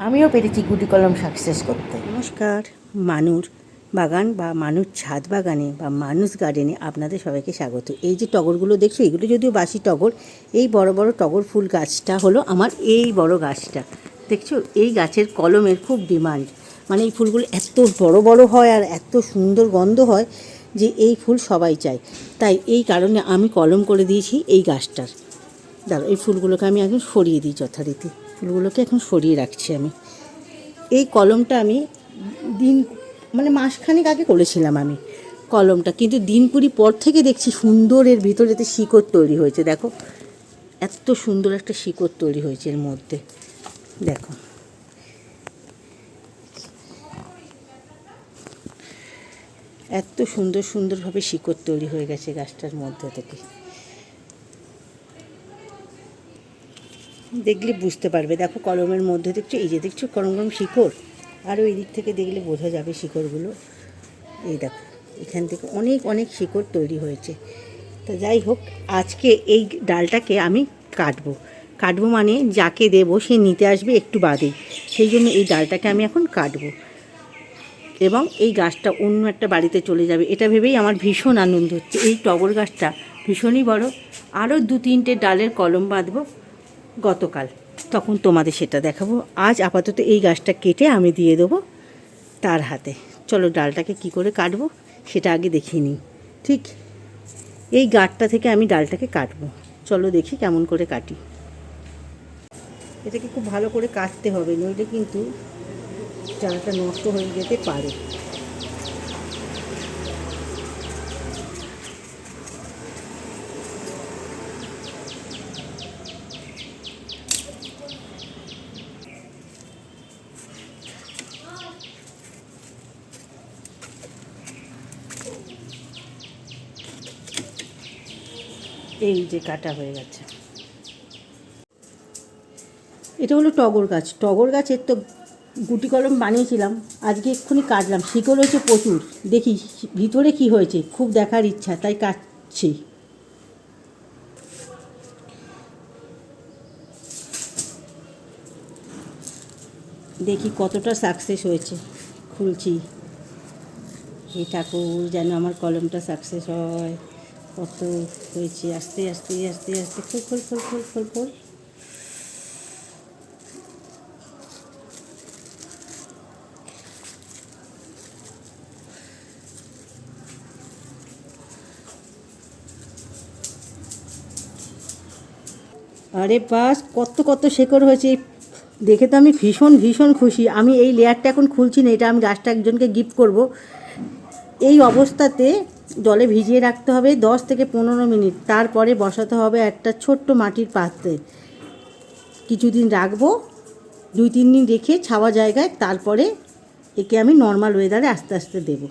আমিও পেরেছি গুটি কলম সাকসেস করতে। নমস্কার, মানুর বাগান বা মানুষ ছাদ বাগানে বা মানুষ গার্ডেনে আপনাদের সবাইকে স্বাগত। এই যে টগরগুলো দেখছ, এগুলো যদিও বাসি টগর, এই বড় বড় টগর ফুল গাছটা হলো আমার এই বড় গাছটা। দেখছ, এই গাছের কলমের খুব ডিমান্ড। মানে এই ফুলগুলো এত বড় বড় হয় আর এত সুন্দর গন্ধ হয় যে এই ফুল সবাই চায়। তাই এই কারণে আমি কলম করে দিয়েছি এই গাছটার। দাঁড়ো এই ফুলগুলোকে আমি এখন সরিয়ে দিই যথারীতি। ফুলগুলোকে এখন সরিয়ে রাখছি আমি। এই কলমটা আমি দিন মানে মাসখানেক আগে করেছিলাম আমি কলমটা। কিন্তু দিন কুড়ি পর থেকে দেখছি সুন্দর এর ভিতরেতে শিকড় তৈরি হয়েছে। দেখো, এত সুন্দর একটা শিকড় তৈরি হয়েছে এর মধ্যে। দেখো। এত সুন্দর সুন্দরভাবে শিকড় তৈরি হয়ে গেছে গাছটার মধ্যে থেকে। দেখলে বুঝতে পারবে। দেখো কলমের মধ্যে দেখছ, এই যে দেখছ কলম কলম শিকড়। আরও এই দিক থেকে দেখলে বোঝা যাবে শিকড়গুলো। এই দেখো, এখান থেকে অনেক অনেক শিকড় তৈরি হয়েছে। তো যাই হোক, আজকে এই ডালটাকে আমি কাটবো। কাটবো মানে যাকে দেবো, সে নিতে আসবে একটু বাদেই সেই জন্য এই ডালটাকে আমি এখন কাটবো। এবং এই গাছটা অন্য একটা বাড়িতে চলে যাবে। এটা ভেবেই আমার ভীষণ আনন্দ হচ্ছে। এই টগর গাছটা ভীষণই বড়। আরও দু তিনটে ডালের কলম বাঁধবো। গতকাল। তখন তোমাদের সেটা দেখাবো। আজ আপাতত এই গাছটা কেটে আমি দিয়ে দেবো তার হাতে। চলো ডালটাকে কি করে কাটবো সেটা আগে দেখিয়ে নিই। ঠিক এই গাঁটটা থেকে আমি ডালটাকে কাটবো। চলো দেখি কেমন করে কাটি। এটাকে খুব ভালো করে কাটতে হবে, নইলে কিন্তু ডালটা নষ্ট হয়ে যেতে পারে। এই যে কাটা হয়ে গেছে। এটা হলো টগর গাছ। টগর গাছের তো গুটি কলম বানিয়েছিলাম, আজকে এক্ষুনি কাটলাম। শিকড় হয়েছে প্রচুর। দেখি ভিতরে কি হয়েছে, খুব দেখার ইচ্ছা, তাই কাটছি। দেখি কতটা সাকসেস হয়েছে। খুলছি। হে ঠাকুর যেন আমার কলমটা সাকসেস হয়। কত হয়েছে, আস্তে আস্তে আস্তে আস্তে খোল খোল খোল খোল খোল খোল আরে বাস, কত কত শেকড় হয়েছে। দেখে তো আমি ভীষণ ভীষণ খুশি। আমি এই লেয়ারটা এখন খুলছি না, এটা আমি গাছটা একজনকে গিফট করব। এই অবস্থাতে জলে ভিজিয়ে রাখতে হবে দশ থেকে পনেরো মিনিট। তারপরে বসাতে হবে একটা ছোট্ট মাটির পাত্রে। কিছুদিন রাখব, দুই তিন দিন রেখে ছাওয়া জায়গায়, তারপরে একে আমি নর্মাল ওয়েদারে আস্তে আস্তে দেবো।